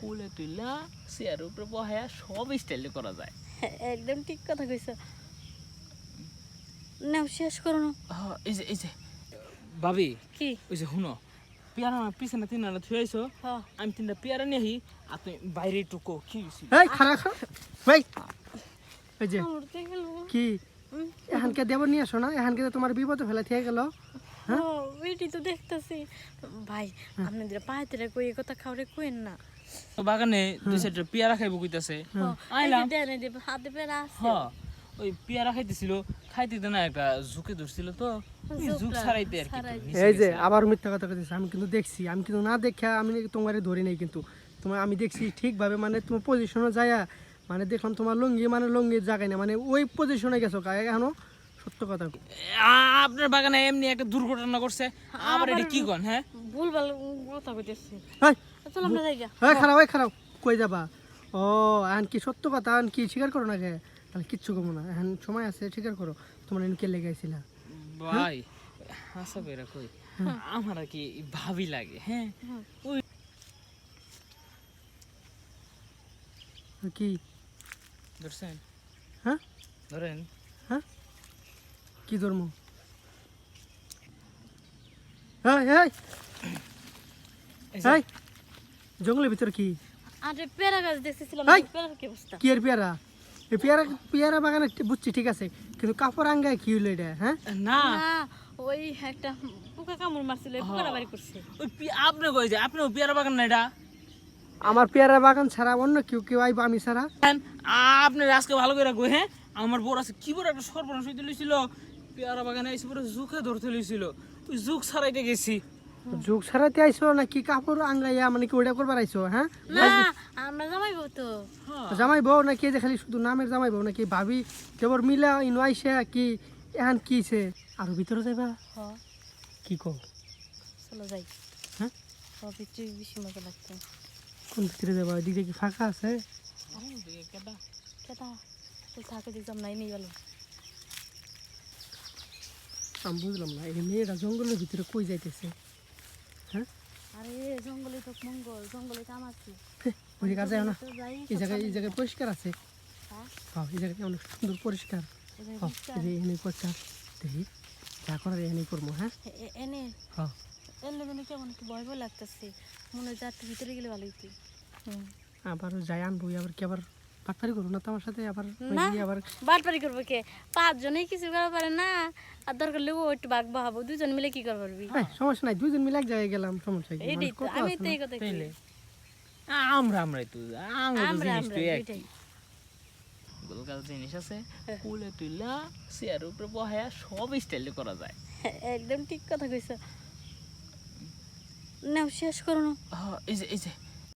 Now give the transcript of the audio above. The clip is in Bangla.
কুলে তুইলা চেয়ার উপরে বহায়া সব স্টাইলে করা যায়। একদম ঠিক কথা কইছো। নাও শেষ করো না হ্যাঁ, এই যে এই যে ভাবি কি? ওই যে শুনো পেয়ারা পিছনে তিনটা থুয়ে আইছো। আমি তিনটা পেয়ারা নিয়ে আহি আর তুমি বাইরে একটু কো? এই খারা খারা ভাই এই যে কি? এখানকে দেব নিয়ে আসো না এখানকে তোমার বিপদে ফেলা থেকে গেল ও এটি তো দেখতাছি। ভাই আপনাদের পায়েতে কই কথা খাওয়ারে কইেন না। তো বাগানে দুই সাইডে পেয়ারা খাইবো কইতাছে। আইলাম আইলাম। দেন হাতে পেরা আছে। হ্যাঁ ওই পেয়ারা খাইতেছিল খাইতে দিতে না একটা ঝুঁকে ধরছিল তো। ওই ঝুঁক ঝুঁকটা আর কি এই যে আবার মিথ্যা কথা কইতেছে আমি কিন্তু দেখছি আমি কিন্তু না দেখে আমি তোমার ধরি নাই কিন্তু। তোমার আমি দেখছি ঠিকভাবে মানে তোমার পজিশনে যায়া মানে দেখলাম তোমার লুঙ্গি মানে লুঙ্গির জায়গায় না মানে ওই পজিশনে গেছো এখনও? সত্য কথা আপনার বাগানে এমনি একটা দুর্ঘটনা করছে আবার এটা কি কন হ্যাঁ? ভুলভাল কথা কইতেছি। এই চল আমরা যাই গা এই খারাপ ওই খারাপ কই যাবা? ও এখন কি সত্য কথা এখন কি স্বীকার করো না গে তাহলে কিচ্ছু করব না এখন সময় আছে স্বীকার করো। তোমার এনে কে লেগে আইছিলা? ভাই হাসা বেরা কই? আমার আর কি ভাবি লাগে হ্যাঁ? ওই কি? ধরছেন? হ্যাঁ? ধরেন। হ্যাঁ? কি ধর্ম? এই যে- এই জঙ্গলের ভিতর কি? আরে পেয়ারা গাছ দেখতেছিলাম পেয়ারা কি অবস্থা? কি এর পেয়ারা? এই পেয়ারা পেয়ারা বাগানে বুঝছি ঠিক আছে। কিন্তু কাপড় আঙ্গায় কি হইল এটা হ্যাঁ? না। না ওই একটা পোকা কামড় মারছিল ওই বাড়ি করছে। ওই আপনি কই যে আপনি পেয়ারা বাগান না এটা? আমার পেয়ারা বাগান ছাড়া অন্য কেউ কেউ আইব আমি ছাড়া। হ্যাঁ, আপনি আজকে ভালো করে রাখব হ্যাঁ? আমার বড় আছে কি বড় একটা সর্বনাশ হইতে লইছিল। পেয়ারা বাগানে এসে পুরো জুকে ধরতে লইছিল। তুই জুক ছাড়াইতে গেছি। যুগ ছাড়াতে আইসো না কি কাপড় আঙ্গাইয়া মানে কি ওইটা করবার আইসো হ্যাঁ? না আমরা জামাইবো তো। জামাই বউ নাকি এই যে খালি শুধু নামের জামাই বউ নাকি ভাবি দেবর মিলা ইনো আইসে কি এখন কিছে আর ভিতরে যাইবা? কি কো চলো যাই। হ্যাঁ? সব একটু বেশি মজা লাগতো কোন ভিতরে যাবা ওইদিকে কি ফাঁকা আছে? কেটা তো থাকে দেখলাম নাই নেই গেল আমি বুঝলাম না এই মেয়েরা জঙ্গলের ভিতরে কই যাইতেছে? হ্যাঁ? আরে জঙ্গলে তো মঙ্গল জঙ্গলে কাম আছে। ওই যায় না। যাই এই জায়গায় এই জায়গায় পরিষ্কার আছে? হ্যাঁ? হ্যাঁ এই জায়গায় অনেক সুন্দর পরিষ্কার। হ্যাঁ এখানে পরিষ্কার। দেখি যা করার এখানে করব হ্যাঁ? এনে? হ্যাঁ। মানে কেমন একটু ভয় ভয় লাগতেছে। মনে হয় যার ভিতরে গেলে ভালো হইতো। হুম। আবার যাই আনব আবার কি আবার পাটপারি করব না তো আমার সাথে আবার ওই না। আবার বাটপারি করব কে? পাঁচজনেই কিছু করা পারে না। আর দরকার লেগো একটু বাঘ বাহাবো দুজন মিলে কি করতে পারবি সমস্যা নাই দুইজন মিলে এক জায়গায় গেলাম সমস্যা কি? তো আমি তো এই কথা তাইলে? আমরা আমরাই তো আমরা জিনিস তো একই। এটাই জিনিস আছে কুলে তুইলা চেয়ার উপরে বহায়া সব স্টাইলে করা যায়। একদম ঠিক কথা কইছো। নাও শেষ করো না। এই যে এই যে